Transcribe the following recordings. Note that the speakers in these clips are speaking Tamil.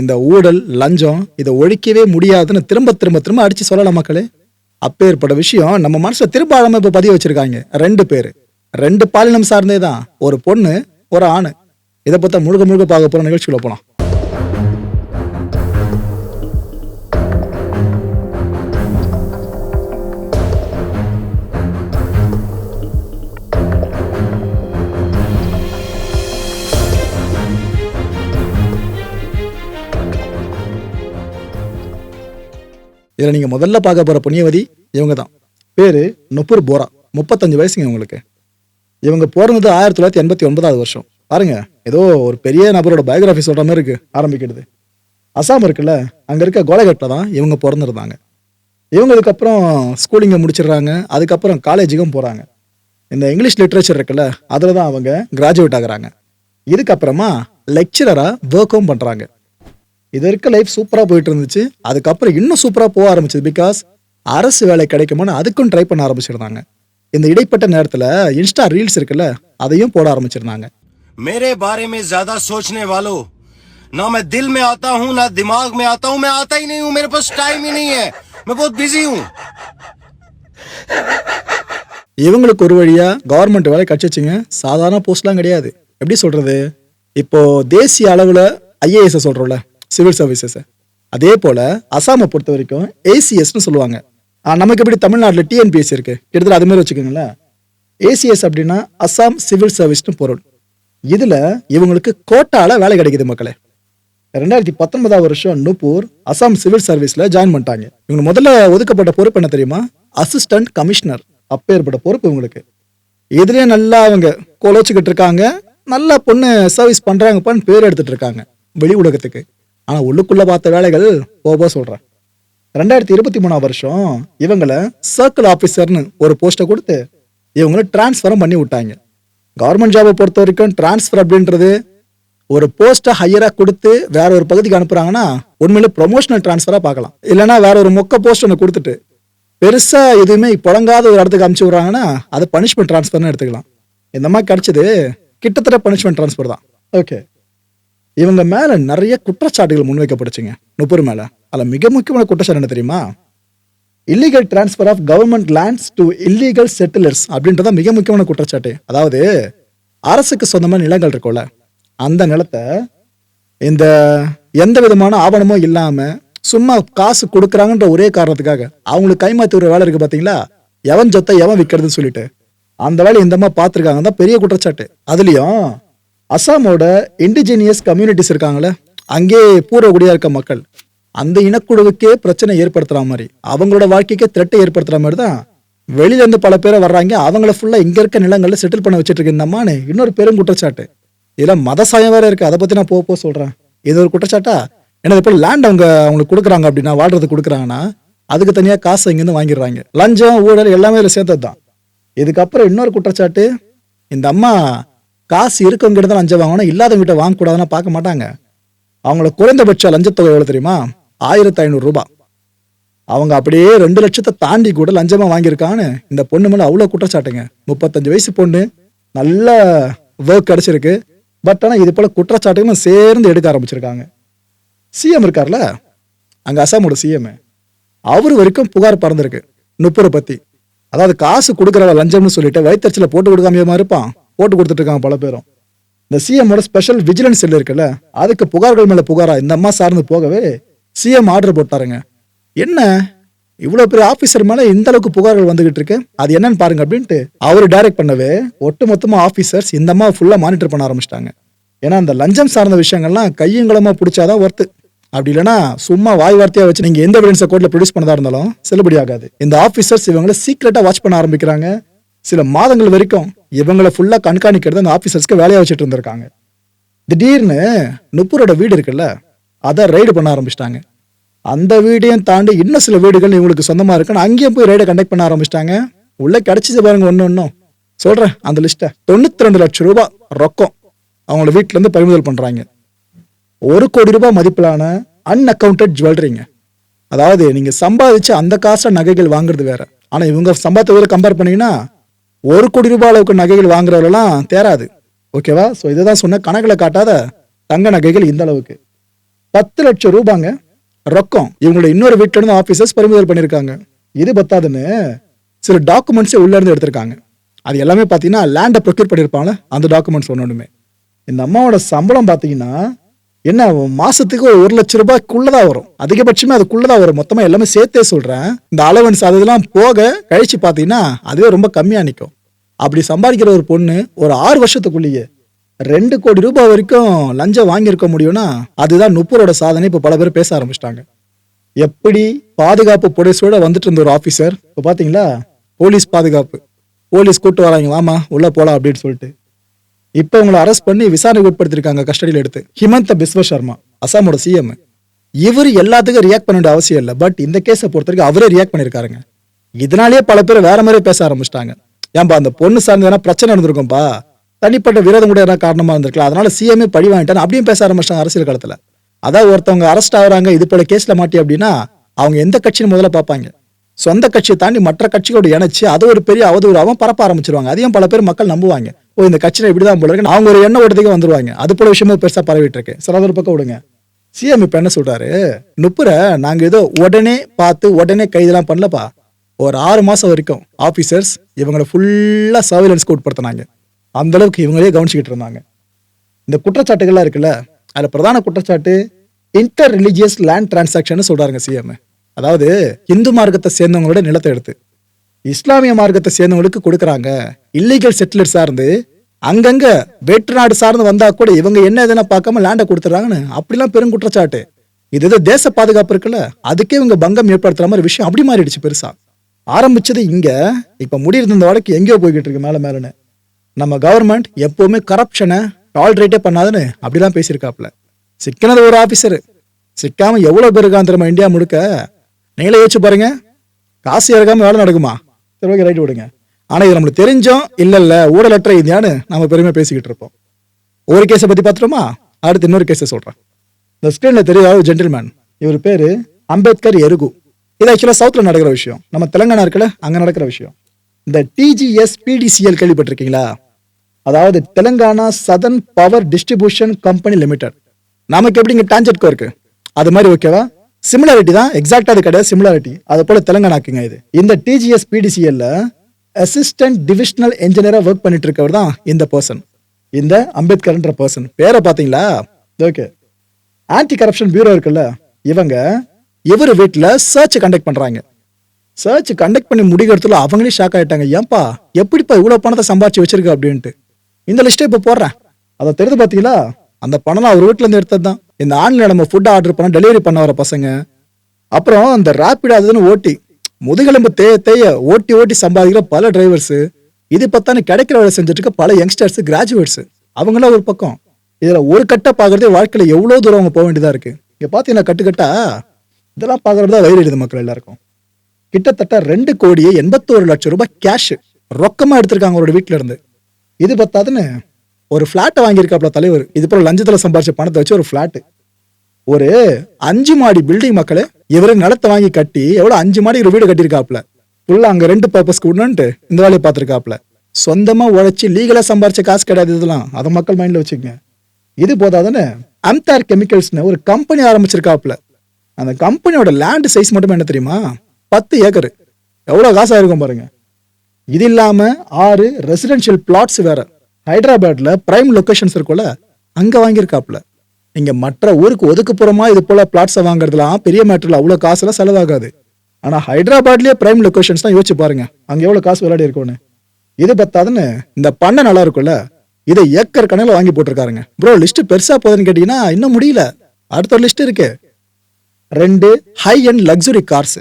இந்த ஊழல் லஞ்சம் இதை ஒழிக்கவே முடியாதுன்னு திரும்ப திரும்ப திரும்ப அடிச்சு சொல்லலாம் மக்களே. அப்பேற்பட்ட விஷயம் நம்ம மனசுல திரும்ப ஆழமா இப்போ பதிய வச்சிருக்காங்க. ரெண்டு பேர். ரெண்டு பாலினம் சார்ந்தே தான் ஒரு பொண்ணு ஒரு ஆணு. இதை பார்த்தா முழுக்க முழுக்க பார்க்க போற நிகழ்ச்சிக்குள்ள போலாம். இதில் நீங்கள் முதல்ல பார்க்க போகிற புண்ணியவதி இவங்க தான். பேர் நுப்பூர் போரா. முப்பத்தஞ்சு வயசுங்க இவங்களுக்கு. இவங்க பிறந்தது ஆயிரத்தி தொள்ளாயிரத்தி எண்பத்தி ஒன்பதாவது வருஷம். பாருங்க ஏதோ ஒரு பெரிய நபரோட பயோகிராஃபி சொல்கிற மாதிரி இருக்குது ஆரம்பிக்கிறது. அசாம் இருக்குல்ல அங்கே இருக்க கோலகட்டில் தான் இவங்க பிறந்திருந்தாங்க. இவங்க அதுக்கப்புறம் ஸ்கூலிங்கை முடிச்சிடுறாங்க அதுக்கப்புறம் காலேஜுக்கும் போகிறாங்க இந்த இங்கிலீஷ் லிட்ரேச்சர் இருக்குல்ல அதில் தான் அவங்க கிராஜுவேட் ஆகுறாங்க. இதுக்கப்புறமா லெக்சரராக ஒர்க்கும் பண்ணுறாங்க இது இருக்க லைஃப் சூப்பராக போயிட்டு இருந்துச்சு அதுக்கப்புறம் இன்னும் சூப்பராக போக ஆரம்பிச்சது பிகாஸ் அரசு வேலை கிடைக்குமான்னு அதுக்கும் ட்ரை பண்ண ஆரம்பிச்சிருந்தாங்க இந்த இடைப்பட்ட நேரத்தில் இன்ஸ்டா ரீல்ஸ் இருக்குல்ல அதையும் போட ஆரம்பிச்சிருந்தாங்க मेरे बारे में ज्यादा सोचने वालों ना मैं दिल में आता हूँ ना दिमाग में आता हूँ मैं आता ही नहीं हूँ मेरे पास टाइम ही नहीं है मैं बहुत बिजी हूँ இவங்களுக்கு ஒரு வழியா கவர்மெண்ட் வேலை கிடைச்சிச்சுங்க சாதாரண போஸ்ட்லாம் கிடையாது எப்படி சொல்றது இப்போ தேசிய அளவில் ஐஏஎஸ் சொல்றோம்ல சிவில் சர்வீசஸை. அதே போல் அசாமை பொறுத்த வரைக்கும் ஏசிஎஸ்னு சொல்லுவாங்க. நமக்கு எப்படி தமிழ்நாட்டில் டிஎன்பிஎஸ்சி இருக்கு? கிட்டத்தட்ட அது வச்சுக்கோங்களேன். ஏசிஎஸ் அப்படின்னா அசாம் சிவில் சர்வீஸ்னு பொருள். இதில் இவங்களுக்கு கோட்டால வேலை கிடைக்குது மக்களே. ரெண்டாயிரத்தி பத்தொன்பதாம் வருஷம் நூப்பூர் அசாம் சிவில் சர்வீஸில் ஜாயின் பண்ணிட்டாங்க. இவங்க முதல்ல ஒதுக்கப்பட்ட பொறுப்பு என்ன தெரியுமா? அசிஸ்டன்ட் கமிஷனர் அப்பேற்பட்ட பொறுப்பு இவங்களுக்கு. இதுலேயே நல்லா அவங்க கோலோச்சிக்கிட்டு இருக்காங்க. நல்லா பொண்ணு சர்வீஸ் பண்ணுறாங்கப்பான்னு பேர் எடுத்துகிட்டு இருக்காங்க வெளி உலகத்துக்கு. ஆனா உள்ளுக்குள்ள பார்த்த வேலைகள் போக சொல்றேன். ரெண்டாயிரத்தி இருபத்தி மூணாம் வருஷம் இவங்களை சர்க்கிள் ஆபீசர்னு ஒரு போஸ்ட்டை கொடுத்து இவங்களை டிரான்ஸ்ஃபரும் பண்ணி விட்டாங்க. கவர்மெண்ட் ஜாபை பொறுத்த வரைக்கும் டிரான்ஸ்ஃபர் அப்படின்றது ஒரு போஸ்ட்டை ஹையராக கொடுத்து வேற ஒரு பகுதிக்கு அனுப்புறாங்கன்னா உண்மையில ப்ரொமோஷனல் டிரான்ஸ்ஃபராக பார்க்கலாம். இல்லைனா வேற ஒரு மொக்க போஸ்ட் ஒன்று கொடுத்துட்டு பெருசாக எதுவுமே புழங்காத ஒரு இடத்துக்கு அமுச்சு விட்றாங்கன்னா அது பனிஷ்மெண்ட் ட்ரான்ஸ்ஃபர்னு எடுத்துக்கலாம். இந்த மாதிரி கிடைச்சது கிட்டத்தட்ட பனிஷ்மெண்ட் டிரான்ஸ்ஃபர் தான். ஓகே இவங்க மேலே நிறைய குற்றச்சாட்டுகள் முன்வைக்கப்படுச்சுங்க நுப்பூர் மேலே. அதில் மிக முக்கியமான குற்றச்சாட்டு என்ன தெரியுமா? Illegal transfer of government lands to illegal settlers அப்படின்றத மிக முக்கியமான குற்றச்சாட்டு. அதாவது அரசுக்கு சொந்தமான நிலங்கள் இருக்கும்ல அந்த நிலத்தை இந்த எந்த விதமான ஆவணமும் இல்லாமல் சும்மா காசு கொடுக்குறாங்கன்ற ஒரே காரணத்துக்காக அவங்களுக்கு கைமாற்றி ஒரு வேலை இருக்குது பார்த்தீங்களா எவன் சொத்தை எவன் விற்கிறதுன்னு சொல்லிட்டு. அந்த வேலை இந்த மாதிரி பார்த்துருக்காங்க தான் பெரிய குற்றச்சாட்டு. அதுலேயும் அசாமோட இண்டிஜினியஸ் கம்யூனிட்டிஸ் இருக்காங்களே அங்கே பூர்வகுடியாக இருக்க மக்கள். அந்த இனக்குழுவுக்கே பிரச்சனை ஏற்படுத்துற மாதிரி அவங்களோட வாழ்க்கைக்கே த்ரெட்டை ஏற்படுத்துற மாதிரி தான் வெளியில இருந்து பல பேரை வர்றாங்க. அவங்கள ஃபுல்லா இங்க இருக்க நிலங்கள்ல செட்டில் பண்ண வச்சிட்டு இருக்கு. இந்த இன்னொரு பெரும் குற்றச்சாட்டு. இதுல மத சாயம் வேற இருக்கு. அதை பத்தி நான் போக போக சொல்றேன். இது ஒரு குற்றச்சாட்டா? ஏன்னா இப்போ லேண்ட் அவங்க அவங்களுக்கு கொடுக்குறாங்க அப்படின்னா வாழ்றது கொடுக்குறாங்கன்னா அதுக்கு தனியா காசு இங்கிருந்து வாங்கிடுறாங்க. லஞ்சம் ஊழல் எல்லாமே இதில் சேர்த்தது தான் இதுக்கப்புறம் இன்னொரு குற்றச்சாட்டு இந்த அம்மா காசு இருக்கவங்கிட்ட தான் லஞ்சம் வாங்கணும் இல்லாதவங்கிட்ட வாங்கக்கூடாதுன்னா பார்க்க மாட்டாங்க. அவங்கள குறைந்தபட்ச லஞ்சத்தொகை எவ்வளோ தெரியுமா? ஆயிரத்தி ஐநூறு ரூபாய் அவங்க அப்படியே ரெண்டு லட்சத்தை தாண்டி கூட லஞ்சமாக வாங்கியிருக்கான்னு இந்த பொண்ணு மேலே அவ்வளோ குற்றச்சாட்டுங்க. முப்பத்தஞ்சு வயசு பொண்ணு நல்ல ஒர்க் கிடச்சிருக்கு. பட் ஆனால் இது போல் குற்றச்சாட்டுகளும் சேர்ந்து எடுக்க ஆரம்பிச்சிருக்காங்க. சிஎம் இருக்கார்ல? அங்கே அசாமோட சிஎம் அவர் வரைக்கும் புகார் பறந்திருக்கு. நுப்புரை பற்றி அதாவது காசு கொடுக்குற லஞ்சம்னு சொல்லிட்டு வயிற்றுச்சில் போட்டு கொடுக்காம இருப்பான்? போட்டு கொடுத்துட்டு இருக்காங்க பல பேரும். இந்த சிஎம்மோட ஸ்பெஷல் விஜிலன்ஸ் செல் இருக்குல்ல அதுக்கு புகார்கள் மேலே புகாரா? இந்த அம்மா சார்ந்து போகவே சிஎம் ஆர்டர் போட்டாருங்க. என்ன? இவ்வளோ பெரிய ஆஃபீஸர் மேலே இந்த அளவுக்கு புகார்கள் வந்துகிட்டு இருக்கு? அது என்னன்னு பாருங்க அப்படின்ட்டு அவர் டைரக்ட் பண்ணவே ஒட்டு மொத்தமாக ஆஃபீஸர்ஸ் இந்த அம்மா ஃபுல்லாக மானிட்டர் பண்ண ஆரம்பிச்சிட்டாங்க. ஏன்னா அந்த லஞ்சம் சார்ந்த விஷயங்கள்லாம் கையங்களமா பிடிச்சாதான் ஒர்த்து அப்படி இல்லைன்னா சும்மா வாய் வார்த்தையாக வச்சு நீங்கள் எந்த எவிடன்ஸை கோர்ட்டில் ப்ரொடியூஸ் பண்ணதா இருந்தாலும் செல்லுபடி ஆகாது இந்த ஆஃபீஸர்ஸ் இவங்களை சீக்ரெட்டாக வாட்ச் பண்ண ஆரம்பிக்கிறாங்க. சில மாதங்கள் வரைக்கும் இவங்களை ஃபுல்லாக கண்காணிக்கிறது அந்த ஆஃபீஸர்ஸ்க்கு வேலையாக வச்சுட்டு இருந்திருக்காங்க. திடீர்னு நுப்பூரோட வீடு இருக்குல்ல அதை ரைடு பண்ண ஆரம்பிச்சிட்டாங்க. அந்த வீடையும் தாண்டி இன்னும் சில வீடுகள் இவங்களுக்கு சொந்தமாக இருக்குன்னு அங்கேயும் போய் ரைடை கண்டக்ட் பண்ண ஆரம்பிச்சிட்டாங்க. உள்ளே கிடச்சிது பாருங்க ஒன்று ஒன்றும் சொல்கிறேன் அந்த லிஸ்ட்டை தொண்ணூற்றி ரெண்டு லட்சம் ரூபாய் ரொக்கம் அவங்களோட வீட்டிலேருந்து பறிமுதல் பண்ணுறாங்க ஒரு கோடி ரூபாய் மதிப்பிலான அன்அக்கவுண்டட் ஜுவல்லரிங்க அதாவது நீங்கள் சம்பாதிச்சு அந்த காசை நகைகள் வாங்குறது வேற. ஆனால் இவங்க சம்பாதித்த கம்பேர் பண்ணீங்கன்னா ஒரு கோடி ரூபாய் அளவுக்கு நகைகள் வாங்குறவரெல்லாம் தேராது. ஓகேவா? ஸோ இதை தான் சொன்ன கணக்கில் காட்டாத தங்க நகைகள் இந்த அளவுக்கு. பத்து லட்சம் ரூபாங்க. ரொக்கம். இவங்களோட இன்னொரு வீட்டில இருந்து ஆஃபீஸர்ஸ் பறிமுதல் பண்ணியிருக்காங்க இது பத்தாதுன்னு சில டாக்குமெண்ட்ஸே உள்ள இருந்து எடுத்திருக்காங்க. அது எல்லாமே பார்த்தீங்கன்னா லேண்டை ப்ரொக்யூர் பண்ணியிருப்பாங்களே அந்த டாக்குமெண்ட்ஸ் ஒன்று இந்த அம்மாவோட சம்பளம் பார்த்தீங்கன்னா என்ன மாசத்துக்கு ஒரு லட்ச ரூபாய்க்குள்ளதான் வரும். அதிகபட்சமே அதுக்குள்ளதான் வரும். மொத்தமா எல்லாமே சேர்த்தே சொல்றேன். இந்த அலவன்ஸ் அதெல்லாம் போக கழிச்சு பார்த்தீங்கன்னா அதுவே ரொம்ப கம்மியா நிற்கும் அப்படி சம்பாதிக்கிற ஒரு பொண்ணு ஒரு ஆறு வருஷத்துக்குள்ளேயே ரெண்டு கோடி ரூபாய் வரைக்கும் லஞ்சம் வாங்கியிருக்க முடியும்னா அதுதான் நுப்பரோட சாதனை இப்போ பல பேர் பேச ஆரம்பிச்சிட்டாங்க. எப்படி பாதுகாப்பு புடைசோட வந்துட்டு இருந்த ஒரு ஆஃபீஸர் இப்போ பார்த்தீங்களா போலீஸ் பாதுகாப்பு. போலீஸ் கூட்டு வராங்க வாமா உள்ளே போகலாம் அப்படின்னு சொல்லிட்டு. இப்போ உங்களை அரெஸ்ட் பண்ணி விசாரணைக்கு உட்படுத்திருக்காங்க கஸ்டடியில் எடுத்து. ஹிமந்த பிஸ்வ சர்மா அசாமோட சிஎம் இவர் எல்லாத்துக்கும் ரியாக்ட் பண்ண வேண்டிய அவசியம் இல்லை பட் இந்த கேஸை பொறுத்த வரைக்கும் அவரே ரியாக்ட் பண்ணியிருக்காருங்க. இதனாலேயே பல பேர் வேற மாதிரி பேச ஆரம்பிச்சிட்டாங்க. ஏன்பா அந்த பொண்ணு சார்ந்து எதனா பிரச்சனை இருந்திருக்கும்பா தனிப்பட்ட விரோதம் கூட எதனா காரணமா இருந்திருக்கலாம். அதனால சிஎம்ஏ பழி வாங்கிட்டான்னு அப்படியும் பேச ஆரம்பிச்சிட்டாங்க அரசியல் காலத்துல. அதான் ஒருத்தவங்க அரெஸ்ட் ஆகுறாங்க இது போல கேஸ்ல மாட்டி அப்படின்னா அவங்க எந்த கட்சின்னு முதல்ல பார்ப்பாங்க. சொந்த கட்சியை தாண்டி மற்ற கட்சிகளோட இணைச்சு அதை ஒரு பெரிய அவதூறாகவும் பரப்ப ஆரம்பிச்சிருவாங்க. அதையும் பல பேர் மக்கள் நம்புவாங்க. ஓ இந்த கட்சியில இப்படிதான் போல இருக்கு அவங்க ஒரு எண்ண ஓட்டத்துக்கு வந்துருவாங்க. அது போல விஷயமும் பெருசா பரவிட்டு இருக்கு. சில ஒரு பக்கம் விடுங்க. சிஎம் இப்ப என்ன சொல்றாரு? நுப்புற நாங்க ஏதோ உடனே பார்த்து உடனே கைதெல்லாம் பண்ணலப்பா. ஒரு ஆறு மாதம் வரைக்கும் ஆஃபீஸர்ஸ் இவங்களை ஃபுல்லாக சர்வேலன்ஸ்க்கு உட்படுத்தினாங்க அந்த அளவுக்கு இவங்களே கவனிச்சிக்கிட்டு இருந்தாங்க. இந்த குற்றச்சாட்டுகள்லாம் இருக்குல்ல அதில் பிரதான குற்றச்சாட்டு இன்டர் ரிலிஜியஸ் லேண்ட் டிரான்சாக்ஷன் சொல்கிறாங்க சிஎம் அதாவது இந்து மார்க்கத்தை சேர்ந்தவங்களோட நிலத்தை எடுத்து இஸ்லாமிய மார்க்கத்தை சேர்ந்தவங்களுக்கு கொடுக்குறாங்க. இல்லீகல் செட்டிலர் சார்ந்து அங்கங்கே வேற்று நாடு சார்ந்து வந்தால் கூட இவங்க என்ன எதுனா பார்க்காம லேண்டை கொடுத்துட்றாங்கன்னு அப்படிலாம் பெரும் குற்றச்சாட்டு. இது ஏதோ தேச பாதுகாப்பு இருக்குல்ல அதுக்கே இவங்க பங்கம் ஏற்படுத்துற மாதிரி விஷயம் அப்படி மாறிடுச்சு பெருசாக ஆரம்பிச்சது இங்க. இப்ப முடியிருந்த இந்த வழக்கு எங்கேயோ போய்கிட்டு இருக்கு மேல மேலன்னு. நம்ம கவர்மெண்ட் எப்பவுமே கரப்ஷனை டாலரேட்டே பண்ணாதுன்னு அப்படிலாம் பேசியிருக்காப்ல சிக்கினது ஒரு ஆபீசர் சிக்காம எவ்வளவு பேர் இருக்கான் திரும்ப இந்தியா முழுக்க? நீங்களே யோசிச்சு பாருங்க. காசு இறக்காம வேலை நடக்குமா? சரி ஓகே ரைட் விடுங்க. ஆனா இது நம்மளுக்கு தெரிஞ்சோம் இல்ல இல்ல ஊழலற்ற இந்தியான்னு நம்ம பெருமையா பேசிக்கிட்டு இருப்போம். ஒரு கேஸை பத்தி பார்த்துட்டோமா? அடுத்து இன்னொரு கேஸை சொல்றேன். இந்த ஸ்கிரீன்ல தெரியாத ஒரு ஜென்டில்மேன் இவர் பேரு அம்பேத்கர் எருகு. இது ஆக்சுவலாக சவுத்தில் நடக்கிற விஷயம். நம்ம தெலங்கானா இருக்குல்ல அங்கே நடக்கிற விஷயம். இந்த டிஜிஎஸ் பிடிசிஎல் கேள்விப்பட்டிருக்கீங்களா? அதாவது Telangana southern power distribution company limited நமக்கு எப்படி இங்கே டான்ஜெட்கோ இருக்கு? அது மாதிரி ஓகேவா சிமிலாரிட்டி தான் எக்ஸாக்டாக அது கிடையாது சிமிலாரிட்டி அது போல தெலுங்கானாக்குங்க இது. இந்த டிஜிஎஸ் பிடிசிஎல்ல அசிஸ்டன்ட் டிவிஷனல் என்ஜினியராக ஒர்க் பண்ணிட்டு இருக்கவர் தான் இந்த பர்சன் இந்த அம்பேத்கர்ன்ற பர்சன் பேரை பார்த்தீங்களா? ஓகே ஆன்டி கரப்ஷன் பியூரோ இருக்குல்ல இவங்க இவர் வீட்டில் சர்ச் கண்டக்ட் பண்ணுறாங்க சர்ச் கண்டக்ட் பண்ணி முடிக்கிறதுல அவங்களே ஷாக் ஆகிட்டாங்க ஏன்பா எப்படிப்பா இவ்வளோ பணத்தை சம்பாரிச்சு வச்சிருக்க அப்படின்ட்டு. இந்த லிஸ்ட்டை இப்போ போடுறேன். அதை தெரிந்து பார்த்தீங்களா அந்த பணம் அவர் வீட்டுல இருந்து எடுத்தது தான். இந்த ஆன்லைனில் நம்ம ஃபுட் ஆர்டர் பண்ண டெலிவரி பண்ண வர பசங்க. அப்புறம் அந்த ரேபிட் அதுன்னு ஓட்டி முதுகெலும்பு தேய தேய ஓட்டி ஓட்டி சம்பாதிக்கிற பல டிரைவர்ஸ் இது பத்தான கிடைக்கிற வேலை செஞ்சுட்டு இருக்க பல யங்ஸ்டர்ஸ் கிராஜுவேட்ஸ் அவங்களாம் ஒரு பக்கம். இதில் ஒரு கட்டை பார்க்கறதே வாழ்க்கையில் எவ்வளோ தூரம் அவங்க போக வேண்டியதாக இருக்குது இங்கே பார்த்தீங்கன்னா கட்டுக்கட்டா? இதெல்லாம் பார்க்கறது தான் வயிறு எழுது மக்கள் எல்லாருக்கும். கிட்டத்தட்ட ரெண்டு கோடியே எண்பத்தோரு லட்சம் ரூபாய் கேஷ் ரொக்கமாக எடுத்திருக்காங்க அவரோட வீட்டிலேருந்து இருந்து. இது பத்தாதுன்னு ஒரு ஃப்ளாட்டை வாங்கியிருக்காப்ல தலைவர். இது போல லஞ்சத்தில் சம்பாரிச்ச பணத்தை வச்சு ஒரு ஃப்ளாட்டு ஒரு அஞ்சு மாடி பில்டிங் மக்களே இவரு நிலத்தை வாங்கி கட்டி எவ்வளோ அஞ்சு மாடி ஒரு வீடு கட்டியிருக்காப்ல ஃபுல்லாக அங்கே ரெண்டு பர்பஸ்க்கு விடணுன்ட்டு இந்த வேலையை பார்த்துருக்காப்ல சொந்தமாக உழைச்சி லீகலாக சம்பாரிச்ச காசு கிடையாது இதெல்லாம். அதை மக்கள் மைண்டில் வச்சுக்கோங்க. இது போதாதானே அம்தார் கெமிக்கல்ஸ்னு ஒரு கம்பெனி ஆரம்பிச்சிருக்காப்ல அந்த கம்பெனியோட லேண்ட் சைஸ் மட்டும் என்ன தெரியுமா? பத்து ஏக்கரு. எவ்வளோ காசாக இருக்கும் பாருங்க. இது இல்லாமல் ஆறு ரெசிடென்ஷியல் பிளாட்ஸ் வேற. ஹைதராபாத்தில் ப்ரைம் லொகேஷன்ஸ் இருக்கும்ல அங்கே வாங்கியிருக்காப்ல நீங்கள் மற்ற ஊருக்கு ஒதுக்குப்புறமா இது போல பிளாட்ஸை வாங்குறதுலாம் பெரிய மேட்டரில் அவ்வளோ காசுலாம் செலவாகாது. ஆனால் ஹைதராபாத்லேயே ப்ரைம் லொக்கேஷன்ஸ் தான் யோசிச்சு பாருங்க. அங்கே எவ்வளோ காசு விளையாடி இருக்கும்னு இது பத்தாதுன்னு இந்த பண்ணை நல்லா இருக்கும்ல. இதை ஏக்கர் கணக்கில் வாங்கி போட்டிருக்காருங்க. ப்ரோ லிஸ்ட்டு பெருசாக போகுதுன்னு கேட்டிங்கன்னா இன்னும் முடியல. அடுத்த ஒரு லிஸ்ட் இருக்கு. ரெண்டு ஹை அண்ட் லக்ஸுரி கார்ஸ்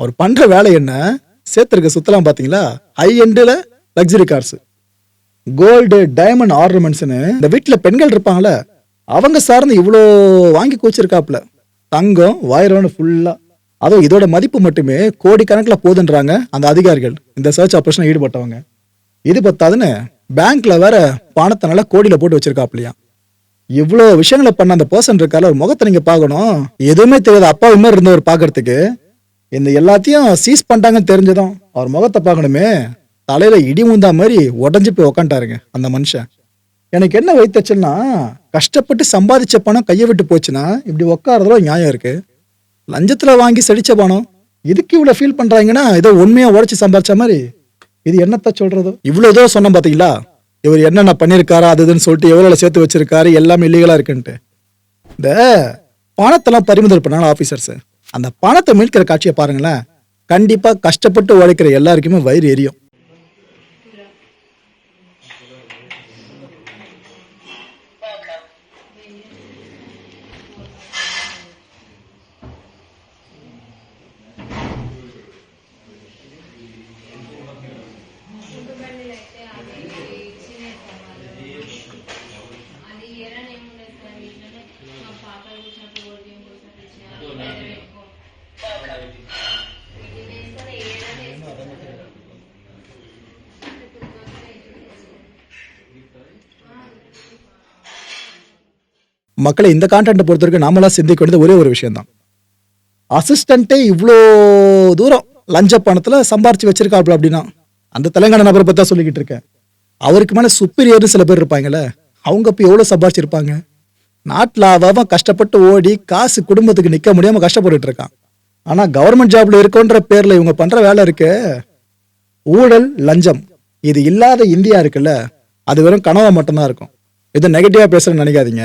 அவர் பண்ற வேலை என்ன? சேர்த்துருக்க சுத்தலாம் பாத்தீங்களா? ஹை எண்டில் லக்ஸுரி கார்ஸ் கோல்டு டைமண்ட் ஆர்னமெண்ட்ஸ்னு இந்த வீட்டில் பெண்கள் இருப்பாங்களே அவங்க சார்ந்து இவ்வளோ வாங்கி கூச்சிருக்காப்புல தங்கம் வைரம்னு ஃபுல்லா அதுவும் இதோட மதிப்பு மட்டுமே கோடிக்கணக்கில் போதுன்றாங்க அந்த அதிகாரிகள். இந்த சர்ச் ஆப்ரேஷனில் ஈடுபட்டவங்க. இது பத்தாதுன்னு பேங்க்ல வேற பணத்தை நல்லா கோடியில் போட்டு வச்சிருக்காப்லையா இவ்வளோ விஷயங்களை பண்ண அந்த பர்சன் இருக்கால ஒரு முகத்தை நீங்கள் பார்க்கணும். எதுவுமே தெரியாத. அப்பாவி மாதிரி இருந்தவர் பார்க்கறதுக்கு. இந்த எல்லாத்தையும் சீஸ் பண்ணிட்டாங்கன்னு தெரிஞ்சதும் அவர் முகத்தை பார்க்கணுமே. தலையில இடி முந்தா மாதிரி உடஞ்சி போய் உக்காண்டாருங்க அந்த மனுஷன். எனக்கு என்ன வைத்தச்சுன்னா கஷ்டப்பட்டு சம்பாதிச்ச பணம் கையை விட்டு போச்சுன்னா இப்படி உட்காரதுல நியாயம் இருக்கு. லஞ்சத்தில் வாங்கி செடிச்ச பணம் இதுக்கு இவ்வளோ ஃபீல் பண்ணுறாங்கன்னா ஏதோ உண்மையாக உடச்சி சம்பாதிச்ச மாதிரி. இது என்னத்த சொல்கிறதோ இவ்வளோ ஏதோ சொன்னோம் பார்த்தீங்களா இவர் என்னென்ன பண்ணியிருக்காரா அது இதுன்னு சொல்லிட்டு எவ்வளோ சேர்த்து வச்சிருக்காரு எல்லாமே இல்லீகலாக இருக்குன்ட்டு. இந்த பணத்தெல்லாம் பறிமுதல் பண்ணாலும் ஆபீசர்ஸ் அந்த பணத்தை மீட்கிற காட்சியை பாருங்களேன். கண்டிப்பாக கஷ்டப்பட்டு உழைக்கிற எல்லாருக்குமே வயிறு எரியும். மக்களை இந்த கான்டென்ட்டை பொறுத்த வரைக்கும் நாமளா சிந்திக்க வேண்டியது ஒரே ஒரு விஷயம் தான் அசிஸ்டண்ட்டே இவ்வளோ தூரம் லஞ்ச பணத்தில் சம்பாரிச்சு வச்சிருக்காப்புல அப்படின்னா அந்த தெலங்கானா நபரை பற்றி தான் சொல்லிக்கிட்டு இருக்கேன். அவருக்கு மேலே சுப்பீரியர்னு சில பேர் இருப்பாங்கல்ல அவங்க இப்போ எவ்வளோ சம்பாரிச்சிருப்பாங்க? நாட்டில் அவன் கஷ்டப்பட்டு ஓடி காசு குடும்பத்துக்கு நிற்க முடியாமல் கஷ்டப்பட்டுட்டு இருக்கான். ஆனால் கவர்மெண்ட் ஜாப்ல இருக்கோன்ற பேரில் இவங்க பண்ணுற வேலை இருக்கு. ஊழல் லஞ்சம் இது இல்லாத இந்தியா இருக்குல்ல அது வெறும் கனவை மட்டும்தான் இருக்கும். இது நெகட்டிவாக பேசுகிறேன்னு நினைக்காதீங்க.